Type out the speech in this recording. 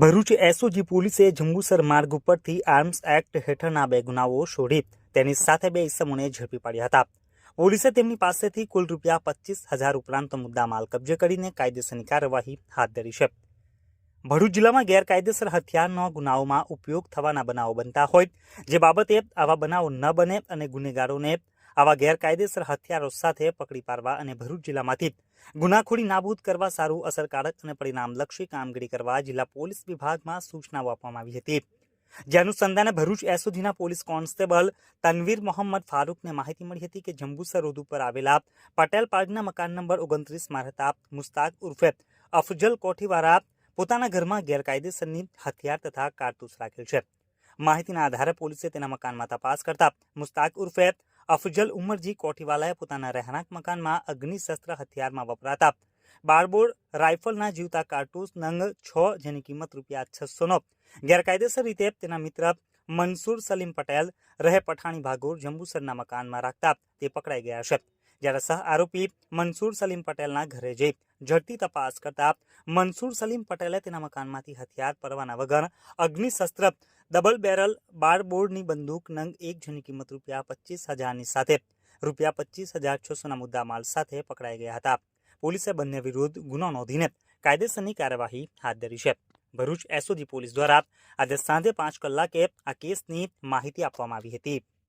Bharuch SOG પોલીસે જંબુસર માર્ગ ઉપરથી આર્મ્સ એક્ટ હેઠળના બે ગુનાઓ શોધી તેની સાથે બે ઇસમોને ઝડપી પાડ્યા હતા. પોલીસે તેમની પાસેથી કુલ રૂપિયા પચીસ હજાર ઉપરાંત મુદ્દામાલ કબજે કરીને કાયદેસરની કાર્યવાહી હાથ ધરી છે. ભરૂચ જિલ્લામાં ગેરકાયદેસર હથિયારનો ગુનાઓમાં ઉપયોગ થવાના બનાવો બનતા હોય, જે બાબતે આવા બનાવો ન બને અને ગુનેગારોને આવા ગેરકાયદેસર હથિયારો સાથે પકડી પાડવા અને ભરૂચ જિલ્લામાંથી ગુનાખોરી નાબૂદ કરવા સારું અસરકારક અને પરિણામલક્ષી કામગીરી કરવા જિલ્લા પોલીસ વિભાગમાં સૂચનાઓ આપવામાં આવી હતી. જે અનુસંધાને ભરૂચ એસઓજીના પોલીસ કોન્સ્ટેબલ તનવીર મોહમ્મદ ફારૂકને માહિતી મળી હતી કે જંબુસર રોડ ઉપર આવેલા પટેલ પાર્કના મકાન નંબર ઓગણત્રીસમાં રહેતા મુસ્તાક ઉર્ફે અફજલ કોઠીવાળા પોતાના ઘરમાં ગેરકાયદેસરની હથિયાર તથા કારતૂસ રાખેલ છે. માહિતીના આધારે પોલીસે તેના મકાનમાં તપાસ કરતા મુસ્તાક ઉર્ફે અફજલ ઉમરજી કોઠીવાલાએ પોતાના રહેણાંક મકાનમાં અગ્નિશસ્ત્ર હથિયારમાં વપરાતા. બારબોર રાઇફલના જીવતા કારતૂસ નંગ છ, જેની કિંમત રૂપિયા છસોનો ગેરકાયદેસર રીતે તેના મિત્ર મનસુર સલીમ પટેલ રહે પઠાણી ભાગોર જંબુસરના મકાનમાં રાખતા. તે પકડાઈ ગયા છે. જ્યારે સહ આરોપી મનસુર સલીમ પટેલના ઘરે જઈ ઝડપી તપાસ કરતા મનસુર સલીમ પટેલે તેના મકાનમાંથી હથિયાર પરવાના વગર અગ્નિશસ્ત્ર ડબલ બેરલ બારબોર્ડની બંદૂક નંગ એક જેની કિંમત રૂપિયા પચીસ હજારની સાથે, રૂપિયા પચીસ હજાર છસોના મુદ્દા માલ સાથે પકડાઈ ગયા હતા. પોલીસે બંને વિરુદ્ધ ગુનો નોંધીને કાયદેસરની કાર્યવાહી હાથ ધરી છે. ભરૂચ એસઓજી પોલીસ દ્વારા આજે સાંજે પાંચ કલાકે આ કેસની માહિતી આપવામાં આવી હતી.